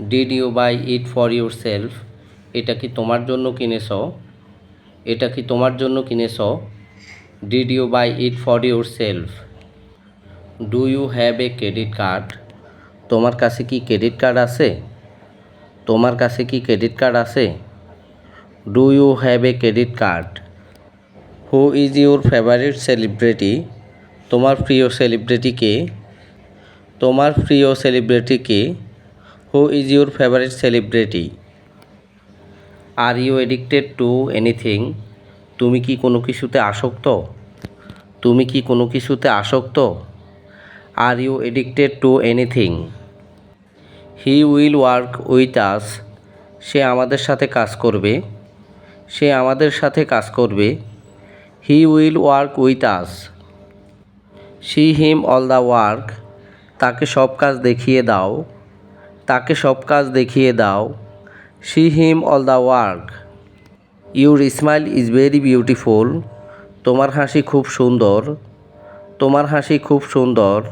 Did you buy it for yourself এটা কি তোমার জন্য কিনেছ? এটা কি তোমার জন্য কিনেছ? Did you buy it for yourself do you have a credit card তোমার কাছে কি ক্রেডিট কার্ড আছে? তোমার কাছে কি ক্রেডিট কার্ড আছে? Do you have a credit card who is your favourite celebrity তোমার প্রিয় সেলিব্রিটি কে? তোমার প্রিয় celebrity K? Who is your favourite celebrity are you addicted to anything তুমি কি কোনো কিছুতে আসক্ত? তুমি কি কোনো কিছুতে আসক্ত? Are you addicted to anything he will work with us সে আমাদের সাথে কাজ করবে। সে আমাদের সাথে কাজ করবে। He will work with us see him all the work তাকে সব কাজ দেখিয়ে দাও। তাকে সব কাজ দেখিয়ে দাও। See him all the work. Your smile is very beautiful. তোমার হাসি খুব সুন্দর। তোমার হাসি খুব সুন্দর।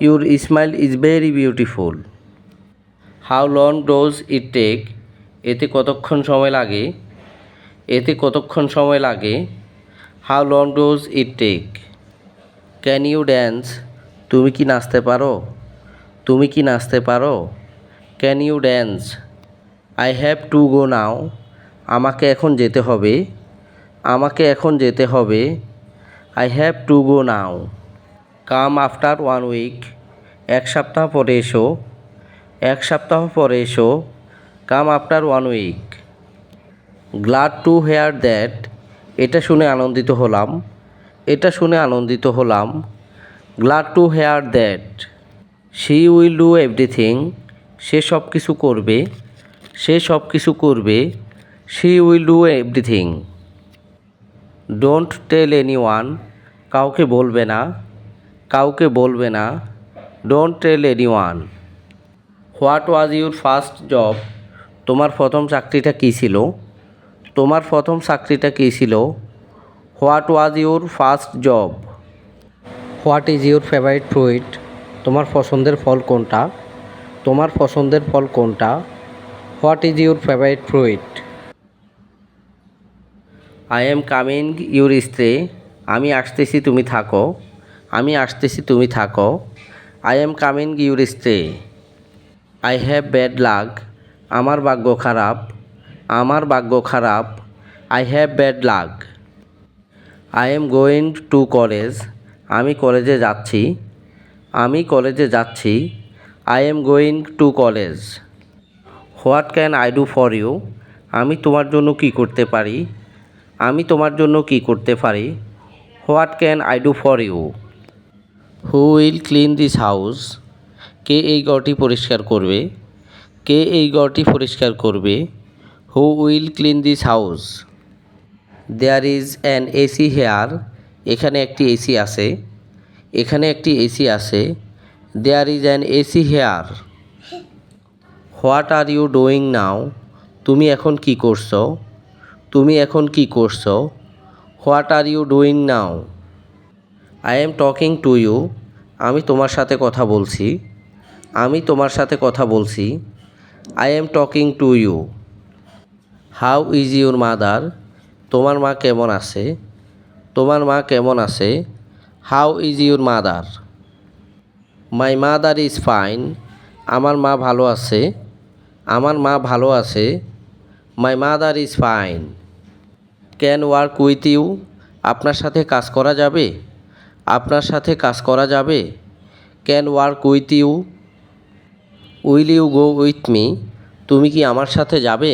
Your smile is very beautiful. How long does it take? এতে কতক্ষণ সময় লাগে? এতে কতক্ষণ সময় লাগে? How long does it take? Can you dance? তুমি কি নাচতে পারো? তুমি কি নাচতে পারো? Can you dance I have to go now আমাকে এখন যেতে হবে। আমাকে এখন যেতে হবে। I have to go now come after one week এক সপ্তাহ পরে এসো। এক সপ্তাহ পরে এসো। Come after one week glad to hear that এটা শুনে আনন্দিত হলাম। এটা শুনে আনন্দিত হলাম। Glad to hear that she will do everything সে সব কিছু করবে, সে সব কিছু করবে she will do everything don't tell anyone কাউকে বলবে না, কাউকে বলবে না। Don't tell anyone what was your first job তোমার প্রথম চাকরিটা কী ছিল? তোমার প্রথম চাকরিটা কী ছিল? What was your first job what is your favourite fruit তোমার পছন্দের ফল কোনটা? তোমার পছন্দের ফল কোনটা? What is your favourite fruit I am coming your stay আমি আসতেছি, তুমি থাকো। আমি আসতেছি, তুমি থাকো। I am coming your stay I have bad luck আমার ভাগ্য খারাপ। আমার ভাগ্য খারাপ। I have bad luck I am going to college আমি কলেজে যাচ্ছি। আমি কলেজে যাচ্ছি। I am going to college what can I do for you আমি তোমার জন্য কি করতে পারি? আমি তোমার জন্য কি করতে পারি? What can I do for you who will clean this house কে এই ঘরটি পরিষ্কার করবে? কে এই ঘরটি পরিষ্কার করবে? Who will clean this house there is an AC here এখানে একটি এসি আছে। এখানে একটি এসি আছে। There is an AC here what are you doing now তুমি এখন কি করছ? তুমি এখন কি করছ? What are you doing now I am talking to you আমি তোমার সাথে কথা বলছি। আমি তোমার সাথে কথা বলছি। I am talking to you how is your mother তোমার মা কেমন আছে? তোমার মা কেমন আছে? How is your mother my mother is fine আমার মা ভালো আছে। আমার মা ভালো আছে। My mother is fine can work with you আপনার সাথে কাজ করা যাবে? আপনার সাথে কাজ করা যাবে? Can work with you will you go with me তুমি কি আমার সাথে যাবে?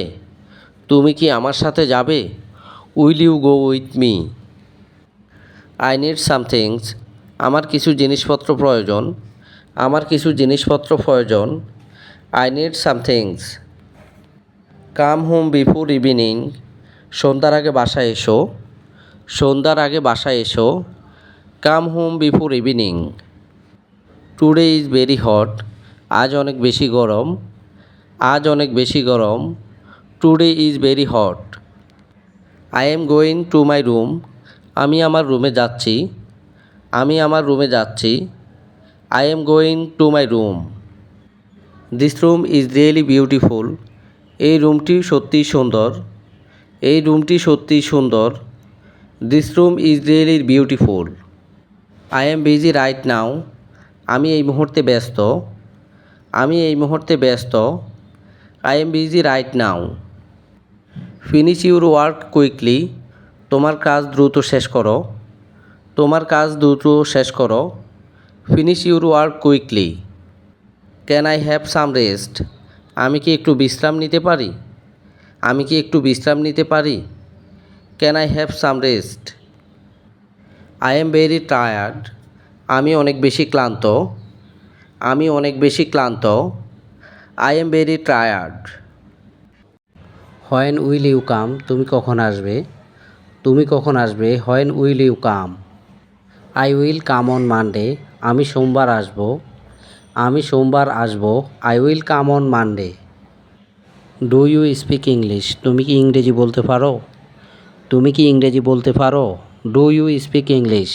তুমি কি আমার সাথে যাবে? Will you go with me I need somethings আমার কিছু জিনিসপত্র প্রয়োজন। আমার কিছু জিনিসপত্র প্রয়োজন। I need somethings come home before evening সন্ধ্যার আগে বাসায় এসো। সন্ধ্যার আগে বাসায় এসো। Come home before evening today is very hot আজ অনেক বেশি গরম। আজ অনেক বেশি গরম। Today is very hot I am going to my room আমি আমার রুমে যাচ্ছি। আমি আমার রুমে যাচ্ছি। I am going to my room this room is really beautiful এই রুমটি সত্যিই সুন্দর। এই রুমটি সত্যিই সুন্দর। This room is really beautiful I am busy right now আমি এই মুহূর্তে ব্যস্ত। আমি এই মুহূর্তে ব্যস্ত। I am busy right now finish your work quickly তোমার কাজ দ্রুত শেষ করো। তোমার কাজ দ্রুত শেষ করো। Finish your work quickly can I have some rest আমি কি একটু বিশ্রাম নিতে পারি? আমি কি একটু বিশ্রাম নিতে পারি? Can I have some rest I am very tired আমি অনেক বেশি ক্লান্ত। আমি অনেক বেশি ক্লান্ত। I am very tired when will you come তুমি কখন আসবে? তুমি কখন আসবে? When will you come I will come on Monday আমি সোমবার আসব। আমি সোমবার আসব। I will come on Monday do you speak English তুমি কি ইংরেজি বলতে পারো? তুমি কি ইংরেজি বলতে পারো? Do you speak English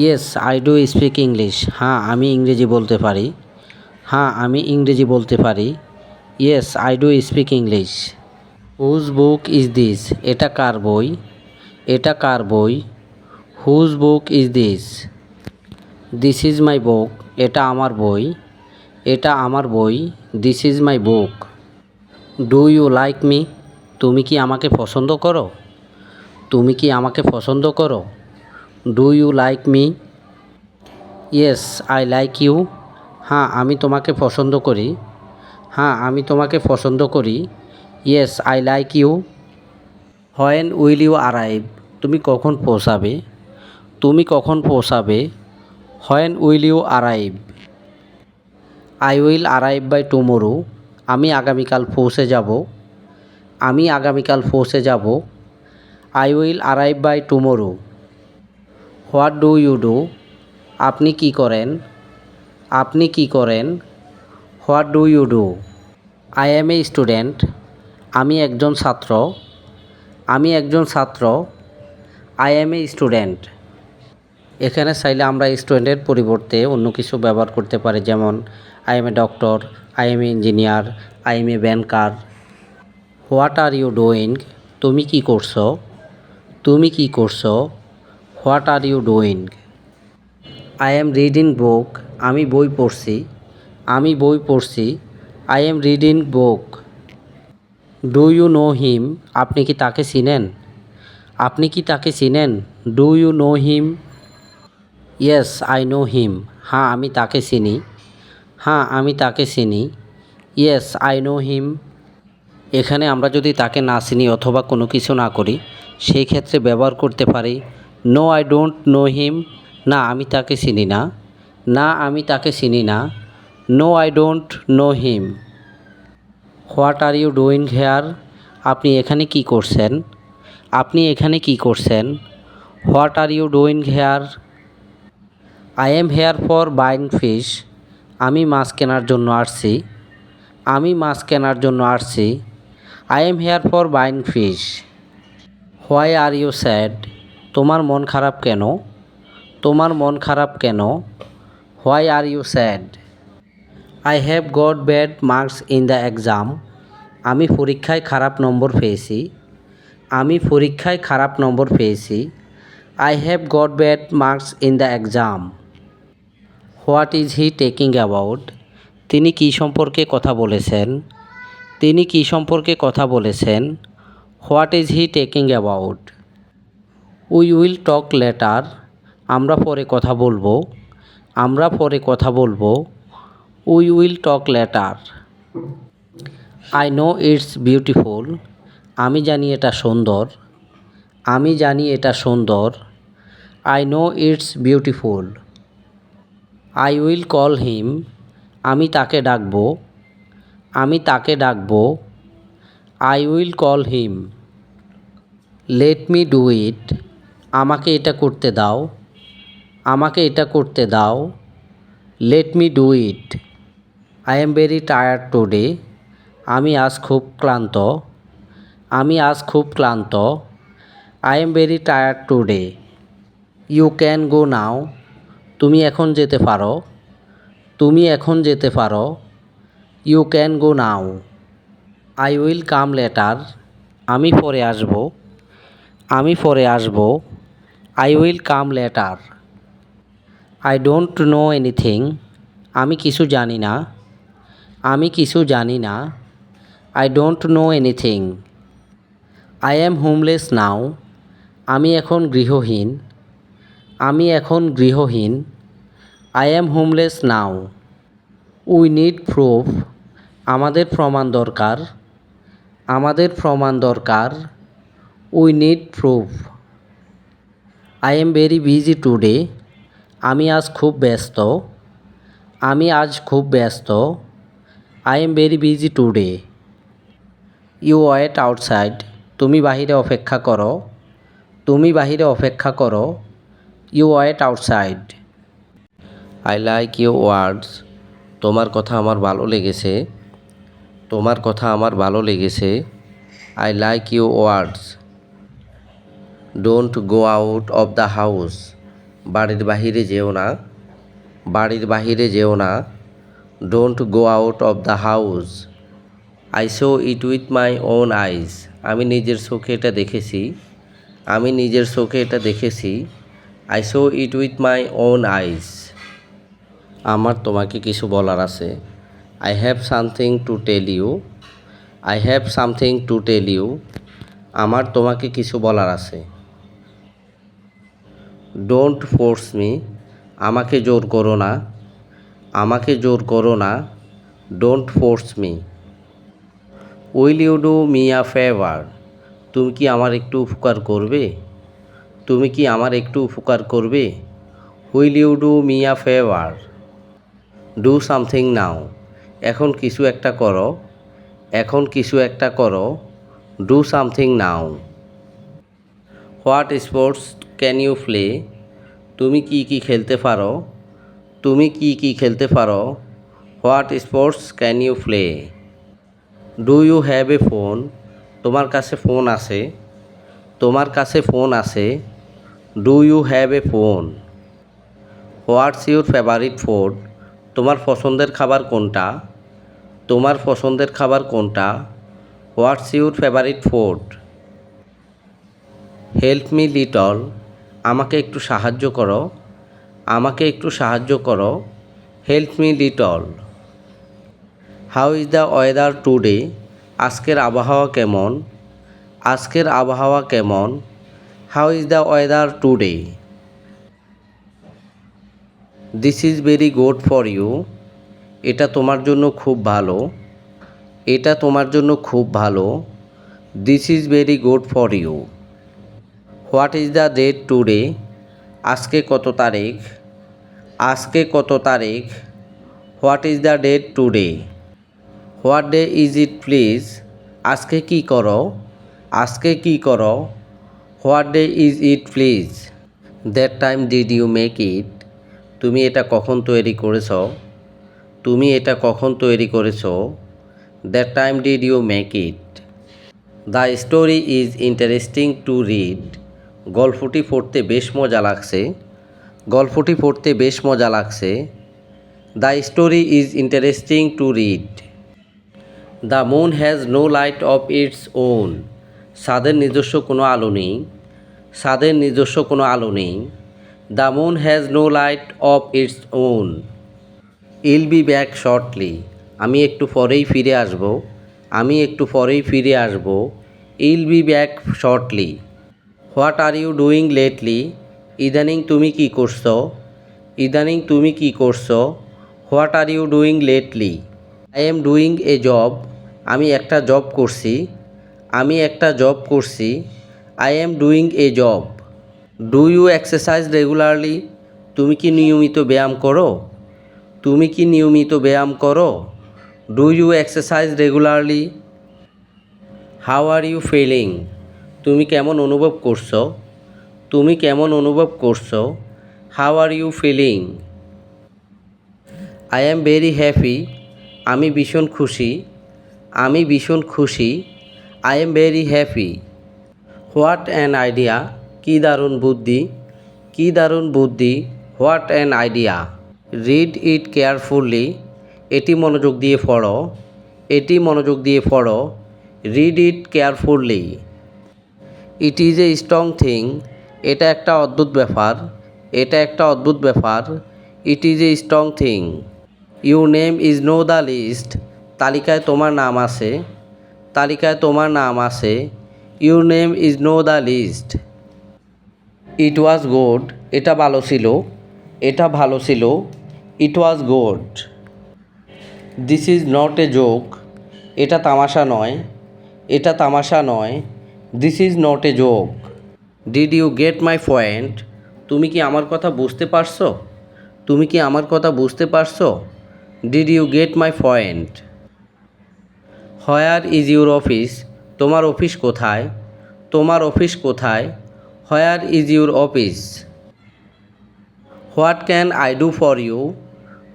yes I do speak English হ্যাঁ আমি ইংরেজি বলতে পারি। হ্যাঁ আমি ইংরেজি বলতে পারি। Yes I do speak English whose book is this এটা কার বই? এটা কার বই? Whose book is this this is my book এটা আমার বই। এটা আমার বই। This is my book do you like me তুমি কি আমাকে পছন্দ করো? তুমি কি আমাকে পছন্দ করো? Do you like me yes I like you হ্যাঁ আমি তোমাকে পছন্দ করি। হ্যাঁ আমি তোমাকে পছন্দ করি। Yes I like you when will you arrive তুমি কখন পৌঁছাবে? তুমি কখন পৌঁছাবে? When will you arrive I will arrive by tomorrow. আমি আগামীকাল পৌঁছে যাব। আমি আগামীকাল পৌঁছে যাব। I will arrive by tomorrow. What do you do? আপনি কি করেন? আপনি কি করেন? What do you do? I am a student. আমি একজন ছাত্র। আমি একজন ছাত্র। I am a student. এখানে চাইলে আমরা স্টুডেন্টের পরিবর্তে অন্য কিছু ব্যবহার করতে পারি, যেমন I am a doctor I am a engineer I am a banker what are you doing তুমি কি করছ? তুমি কি করছ? What are you doing I am reading book আমি বই পড়ছি, আমি বই পড়ছি I am reading book do you know him আপনি কি তাকে চিনেন? আপনি কি তাকে চিনেন? Do you know him yes I know him হ্যাঁ আমি তাকে চিনি। হ্যাঁ আমি তাকে চিনি। ইয়েস আই নো হিম এখানে আমরা যদি তাকে না চিনি অথবা কোনো কিছু না করি, সেই ক্ষেত্রে ব্যবহার করতে পারি no I don't know him না, আমি তাকে চিনি না। না, আমি তাকে চিনি না। No I don't know him what are you doing here আপনি এখানে কি করছেন? আপনি এখানে কি করছেন? What are you doing here I am here for buying fish আমি মাছ কেনার জন্য আসছি। আমি মাছ কেনার জন্য আসছি। I am here for buying fish why are you sad তোমার মন খারাপ কেন? তোমার মন খারাপ কেন? Why are you sad I have got bad marks in the exam আমি পরীক্ষায় খারাপ নম্বর পেয়েছি। আমি পরীক্ষায় খারাপ নম্বর পেয়েছি। I have got bad marks in the exam what is he taking about? তিনি কী সম্পর্কে কথা বলেছেন? তিনি কী সম্পর্কে কথা বলেছেন? What is he taking about? We will talk later. আমরা পরে কথা বলব। আমরা পরে কথা বলব। We will talk later. I know it's beautiful. আমি জানি এটা সুন্দর। আমি জানি এটা সুন্দর। I know it's beautiful. I will call him আমি তাকে ডাকবো। আমি তাকে ডাকবো। I will call him let me do it আমাকে এটা করতে দাও। আমাকে এটা করতে দাও। Let me do it I am very tired today আমি আজ খুব ক্লান্ত। আমি আজ খুব ক্লান্ত। I am very tired today you can go now তুমি এখন যেতে পারো। তুমি এখন যেতে পারো। You can go now I will come later আমি পরে আসব। আমি পরে আসব। I will come later I don't know anything আমি কিছু জানি না। আমি কিছু জানি না। I don't know anything I am homeless now আমি এখন গৃহহীন। আমি এখন গৃহহীন। I am homeless now we need proof আমাদের প্রমাণ দরকার। আমাদের প্রমাণ দরকার। We need proof I am very busy today আমি আজ খুব ব্যস্ত। আমি আজ খুব ব্যস্ত। I am very busy today you wait outside তুমি বাহিরে অপেক্ষা করো। তুমি বাহিরে অপেক্ষা করো। You wait outside I like you words তোমার কথা আমার ভালো লেগেছে। তোমার কথা আমার ভালো লেগেছে। I like you words don't go out of the house বাড়ির বাহিরে যেও না। বাড়ির বাহিরে যেও না। Don't go out of the house I show it with my own eyes আমি নিজের চোখে এটা দেখেছি। আমি নিজের চোখে এটা দেখেছি। I show it with my own eyes আমার তোমাকে কিছু বলার আছে। I have something to tell you I have something to tell you আমার তোমাকে কিছু বলার আছে। ডোন্ট ফোর্স মি আমাকে জোর করো না। আমাকে জোর করো না। Don't force me will you do me a favour তুমি কি আমার একটু উপকার করবে? তুমি কি আমার একটু উপকার করবে? Will you do me a favour do something now এখন কিছু একটা করো। এখন কিছু একটা করো। Do something now what sports can you play তুমি কি কি খেলতে পারো? তুমি কি কি খেলতে পারো? What sports can you play do you have a phone তোমার কাছে ফোন আছে। তোমার কাছে ফোন আছে। Do you have a phone what's your favourite food তোমার পছন্দের খাবার কোনটা? তোমার পছন্দের খাবার কোনটা? What's your favourite food help me little আমাকে একটু সাহায্য করো। আমাকে একটু সাহায্য করো। Help me little how is the weather today আজকের আবহাওয়া কেমন? আজকের আবহাওয়া কেমন? How is the weather today this is very good for you এটা তোমার জন্য খুব ভালো। এটা তোমার জন্য খুব ভালো। This is very good for you what is the date today আজকে কত তারিখ? আজকে কত তারিখ? What is the date today what day is it please আজকে কি করো? আজকে কি করো? What day is it, please? That time did you make it? তুমি এটা কখন তৈরি করেছ? তুমি এটা কখন তৈরি করেছ? That time did you make it? The story is interesting to read. গল্পটি পড়তে বেশ মজা লাগছে। গল্পটি পড়তে বেশ মজা লাগছে। The story is interesting to read. The moon has no light of its own. সাদের নিজস্ব কোনো আলো নেই। সাদের নিজস্ব কোনো আলো নেই। The moon has no light of its own. I'll be back shortly. আমি একটু পরেই ফিরে আসব। আমি একটু পরেই ফিরে আসব। I'll be back shortly. What are you doing lately? ইদানিং তুমি কি করছ? ইদানিং তুমি কি করছ? What are you doing lately? I am doing a job. আমি একটা জব করছি। আমি একটা জব করছি। I am doing a job do you exercise regularly তুমি কি নিয়মিত ব্যায়াম করো? তুমি কি নিয়মিত ব্যায়াম করো? Do you exercise regularly how are you feeling তুমি কেমন অনুভব করছ? তুমি কেমন অনুভব করছ? How are you feeling I am very happy আমি ভীষণ খুশি। আমি ভীষণ খুশি। I am very happy what an idea? কী দারুণ বুদ্ধি? কী দারুণ বুদ্ধি? What an idea? Read it carefully এটি মনোযোগ দিয়ে পড়ো। এটি মনোযোগ দিয়ে পড়ো। Read it carefully it is a strong thing. এটা একটা অদ্ভুত ব্যাপার। এটা একটা অদ্ভুত ব্যাপার। It is a strong thing. You name is no the list. তালিকায় তোমার নাম আছে। তালিকায় তোমার নাম আছে। Your name is no the list it was good এটা ভালো ছিল। এটা ভালো ছিল। It was good this is not a joke এটা তামাশা নয়। এটা তামাশা নয়। This is not a joke did you get my point তুমি কি আমার কথা বুঝতে পারছ? তুমি কি আমার কথা বুঝতে পারছ? Did you get my point where is your office তোমার অফিস কোথায়? তোমার অফিস কোথায়? Where is your office what can I do for you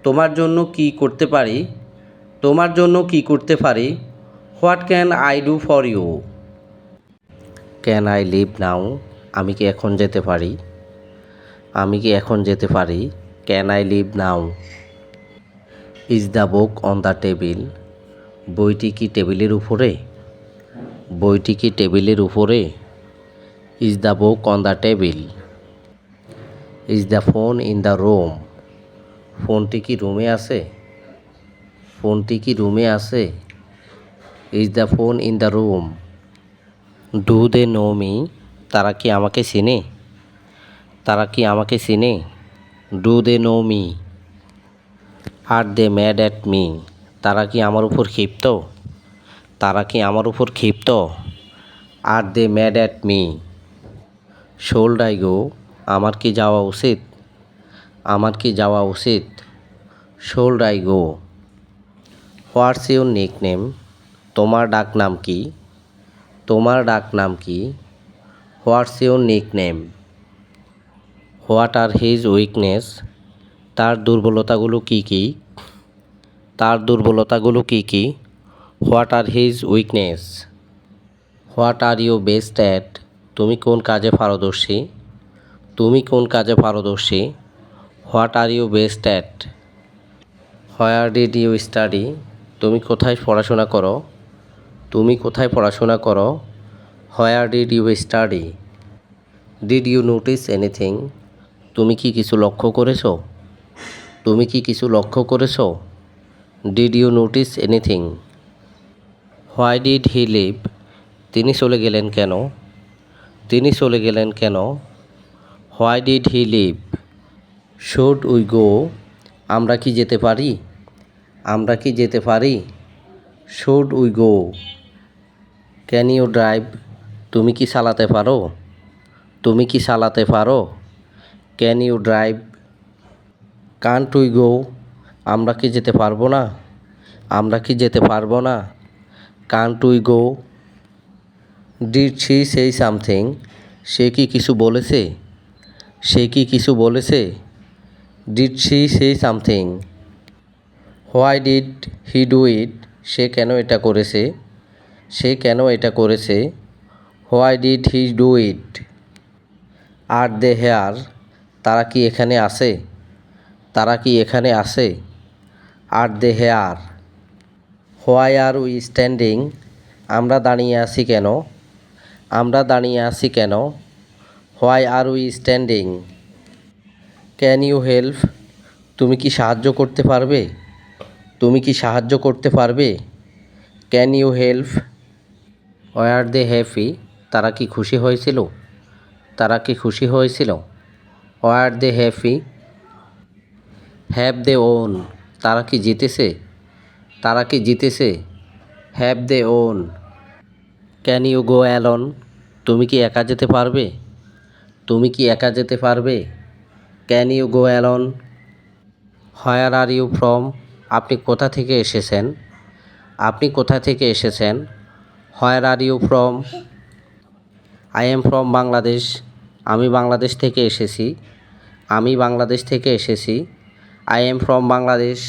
তোমার জন্য কি করতে পারি? তোমার জন্য কি করতে পারি? What can I do for you can I leave now আমি কি এখন যেতে পারি? আমি কি এখন যেতে পারি? Can I leave now is the book on the table বইটি কি টেবিলের উপরে? বইটি কি টেবিলের উপরে? Is the book on the table? Is the phone in the room. ফোনটি কি রুমে আছে? ফোনটি কি রুমে আছে? Is the phone in the room. Do they know me? তারা কি আমাকে চিনে? তারা কি আমাকে চিনে? Do they know me. Are they mad at me? তারা কি আমার উপর ক্ষিপ্ত? তারা কি আমার উপর ক্ষিপ্ত? Are they mad at me. Should I go, আমার কি যাওয়া উচিত? আমার কি যাওয়া উচিত? Should I go. What's your nickname তোমার ডাক নাম কি? তোমার ডাক নাম কি? What's your nickname what are his weakness? তার দুর্বলতাগুলো কি কি? তার দুর্বলতাগুলো কি কি? What are his weakness? What are you best at? তুমি কোন কাজে পারদর্শী? তুমি কোন কাজে পারদর্শী? What are you best at? Where did you study? তুমি কোথায় পড়াশোনা করো? তুমি কোথায় পড়াশোনা করো? Where did you study? Did you notice anything? তুমি কি কিছু লক্ষ্য করেছ? তুমি কি কিছু লক্ষ্য করেছ? Did you notice anything? Why did he leave তিনি চলে গেলেন কেন? তিনি চলে গেলেন কেন? Why did he leave should we go আমরা কি যেতে পারি? আমরা কি যেতে পারি? Should we go can you drive তুমি কি চালাতে পারো? তুমি কি চালাতে পারো? Can you drive can't we go আমরা কি যেতে পারব না? আমরা কি যেতে পারব না? Can't we go did she say something সে কি কিছু বলেছে? সে কি কিছু বলেছে? Did she say something why did he do it সে কেন এটা করেছে? সে কেন এটা করেছে? Why did he do it are they here তারা কি এখানে আসে তারা কি এখানে আসে are they here why are we standing? আমরা দাঁড়িয়ে আছি কেন? আমরা দাঁড়িয়ে আছি কেন? Why are we standing? Can you help? তুমি কি সাহায্য করতে পারবে? তুমি কি সাহায্য করতে পারবে? Can you help? Were they happy? তারা কি খুশি হয়েছিল? তারা কি খুশি হয়েছিল? Were they happy? Have they won? তারা কি জিতেছে? তারা কি জিতেছে? Have they won can you go alone তুমি কি একা যেতে পারবে? তুমি কি একা যেতে পারবে? Can you go alone where are you from আপনি কোথা থেকে এসেছেন? আপনি কোথা থেকে এসেছেন? Where are you from I am from Bangladesh আমি বাংলাদেশ থেকে এসেছি। আমি বাংলাদেশ থেকে এসেছি। I am from Bangladesh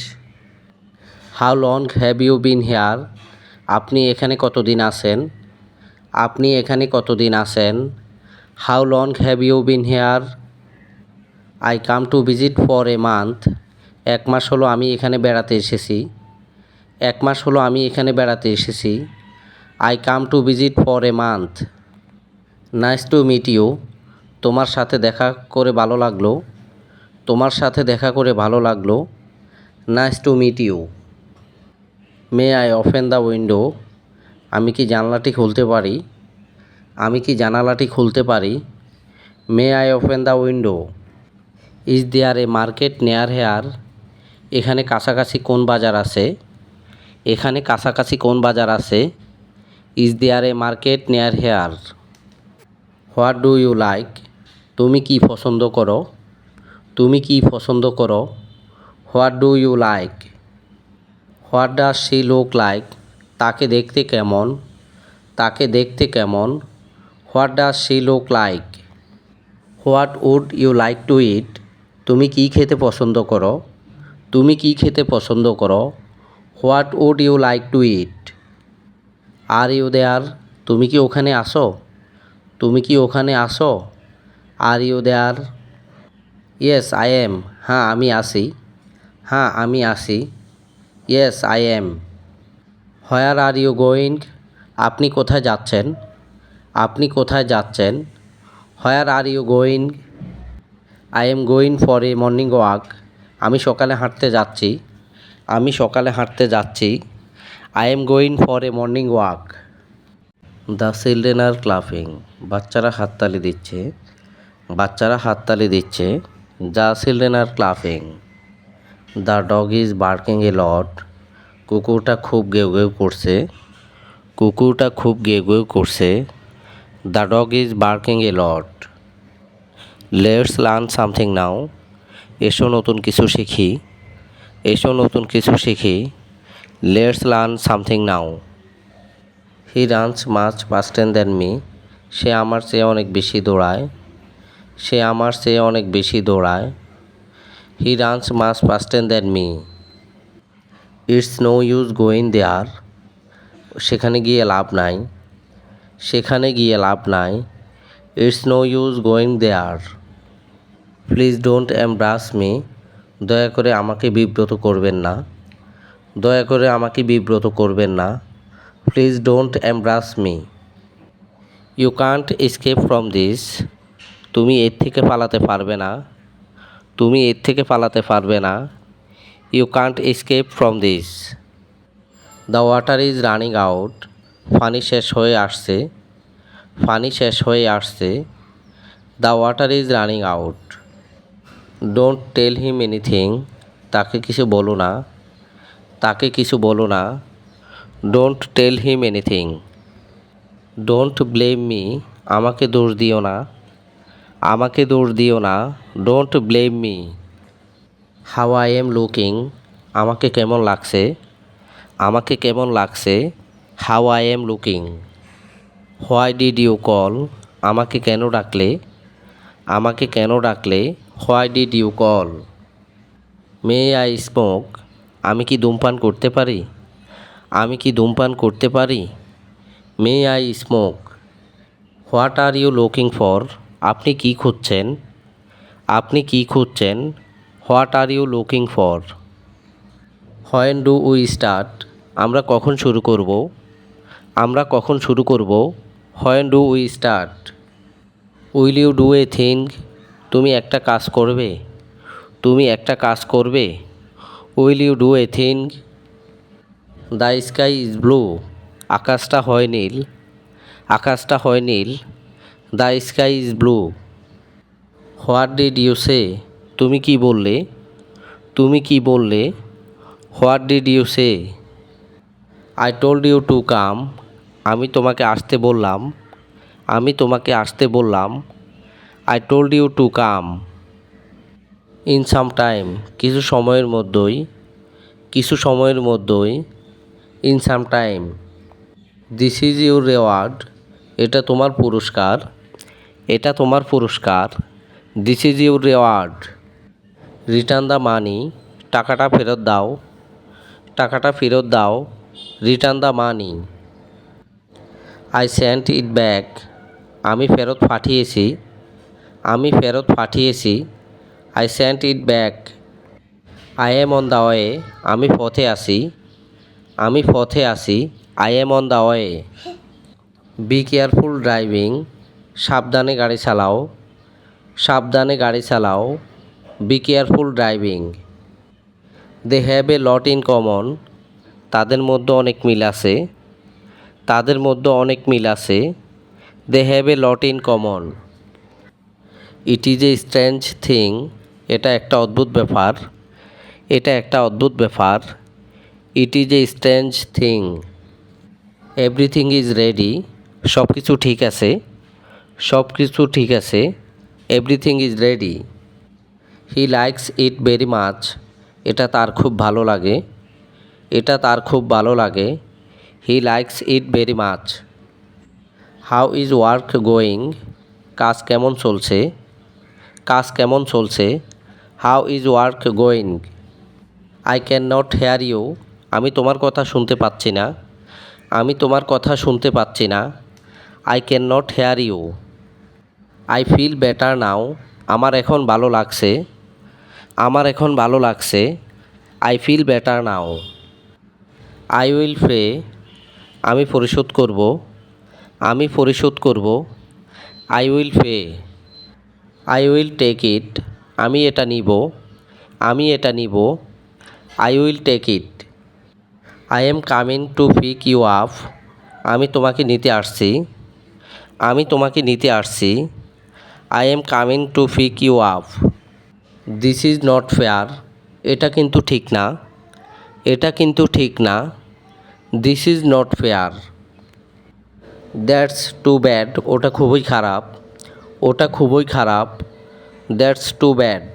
how long have you been here আপনি এখানে কতদিন আছেন? আপনি এখানে কতদিন আছেন? How long have you been here I come to visit for a month এক মাস হলো আমি এখানে বেড়াতে এসেছি। এক মাস হলো আমি এখানে বেড়াতে এসেছি। I come to visit for a month nice to meet you তোমার সাথে দেখা করে ভালো লাগল। তোমার সাথে দেখা করে ভালো লাগল। Nice to meet you may I open the window আমি কি জানলাটি খুলতে পারি? আমি কি জানালাটি খুলতে পারি? May I open the window is there a market near here এখানে কাছাকাছি কোন বাজার আছে? এখানে কাছাকাছি কোন বাজার আছে? Is there a market near here what do you like তুমি কি পছন্দ করো? তুমি কি পছন্দ করো? What do you like what does she look like? তাকে দেখতে কেমন? তাকে দেখতে কেমন? What does she look like? What would you like to eat? তুমি কি খেতে পছন্দ করো? তুমি কি খেতে পছন্দ করো? What would you like to eat? Are you there? তুমি কি ওখানে আসো? তুমি কি ওখানে আসো? Are you there? Yes, I am. হ্যাঁ আমি আসি। হ্যাঁ আমি আসি। Yes I am where are you going আপনি কোথায় যাচ্ছেন? আপনি কোথায় যাচ্ছেন? Where are you going I am going for a morning walk আমি সকালে হাঁটতে যাচ্ছি। আমি সকালে হাঁটতে যাচ্ছি। I am going for a morning walk the children are clapping বাচ্চারা হাততালি দিচ্ছে। বাচ্চারা হাততালি দিচ্ছে। The children are clapping the dog is barking a lot কুকুরটা খুব গেউ গেউ করছে। কুকুরটা খুব গেউ গেউ করছে। The dog is barking a lot let's learn something now এসো নতুন কিছু শিখি। এসো নতুন কিছু শিখি। Let's learn something now he runs much faster than me সে আমার চেয়ে অনেক বেশি দৌড়ায়। সে আমার চেয়ে অনেক বেশি দৌড়ায়। He runs much faster than me it's no use going there সেখানে গিয়ে লাভ নাই। সেখানে গিয়ে লাভ নাই। It's no use going there please don't embarrass me দয়া করে আমাকে বিব্রত করবেন না। দয়া করে আমাকে বিব্রত করবেন না। Please don't embarrass me you can't escape from this তুমি এর থেকে পালাতে পারবে না। তুমি এর থেকে পালাতে পারবে না। You can't escape from this the water is running out পানি শেষ হয়ে আসছে। পানি শেষ হয়ে আসছে। The water is running out don't tell him anything তাকে কিছু বলো না। তাকে কিছু বলো না। Don't tell him anything don't blame me আমাকে দোষ দিও না। আমাকে দোষ দিও না। Don't blame me how I am looking আমাকে কেমন লাগছে? আমাকে কেমন লাগছে? How I am looking why did you call আমাকে কেন ডাকলে? আমাকে কেন ডাকলে? Why did you call may I smoke আমি কি ধূমপান করতে পারি? আমি কি ধূমপান করতে পারি? May I smoke what are you looking for আপনি কি খুঁজছেন? আপনি কি খুঁজছেন? What are you looking for? When do we start? আমরা কখন শুরু করব? আমরা কখন শুরু করব? When do we start? Will you do a thing? তুমি একটা কাজ করবে? তুমি একটা কাজ করবে? Will you do a thing? The sky is blue. আকাশটা হয় নীল। আকাশটা হয় নীল। The sky is blue. What did you say? তুমি কি বললে? তুমি কি বললে? What did you say? I told you to come. আমি তোমাকে আসতে বললাম। আমি তোমাকে আসতে বললাম। I told you to come. In some time, কিছু সময়ের মধ্যেই, কিছু সময়ের মধ্যেই, in some time. This is your reward. এটা তোমার পুরস্কার। এটা তোমার পুরস্কার। This is your reward return the money টাকাটা ফেরত দাও। টাকাটা ফেরত দাও return the money I sent it back আমি ফেরত পাঠিয়েছি। আমি ফেরত পাঠিয়েছি। I sent it back I am on the way আমি পথে আছি। আমি পথে আছি। I am on the way be careful driving সাবধানে গাড়ি চালাও। সাবধানে গাড়ি চালাও। Be careful driving they have a lot in common তাদের মধ্যে অনেক মিল আছে। তাদের মধ্যে অনেক মিল আছে। They have a lot in common it is a strange thing এটা একটা অদ্ভুত ব্যাপার। এটা একটা অদ্ভুত ব্যাপার। It is a strange thing everything is ready সব কিছু ঠিক আছে। সব কিছু ঠিক আছে everything is ready he likes it very much এটা তার খুব ভালো লাগে, এটা তার খুব ভালো লাগে he likes it very much how is work going কাজ কেমন চলছে, কাজ কেমন চলছে how is work going I can not hear you আমি তোমার কথা শুনতে পাচ্ছি না, আমি তোমার কথা শুনতে পাচ্ছি না I can not hear you I feel better now আমার এখন ভালো লাগছে। আমার এখন ভালো লাগছে। I feel better now I will pay আমি পরিশোধ করব। আমি পরিশোধ করব। I will pay I will take it আমি এটা নিব। আমি এটা নিব। I will take it I am coming to pick you up আমি তোমাকে নিতে আসছি। আমি তোমাকে নিতে আসছি। I am coming to pick you up this is not fair এটা কিন্তু ঠিক না। এটা কিন্তু ঠিক না। This is not fair that's too bad ওটা খুবই খারাপ। ওটা খুবই খারাপ। That's too bad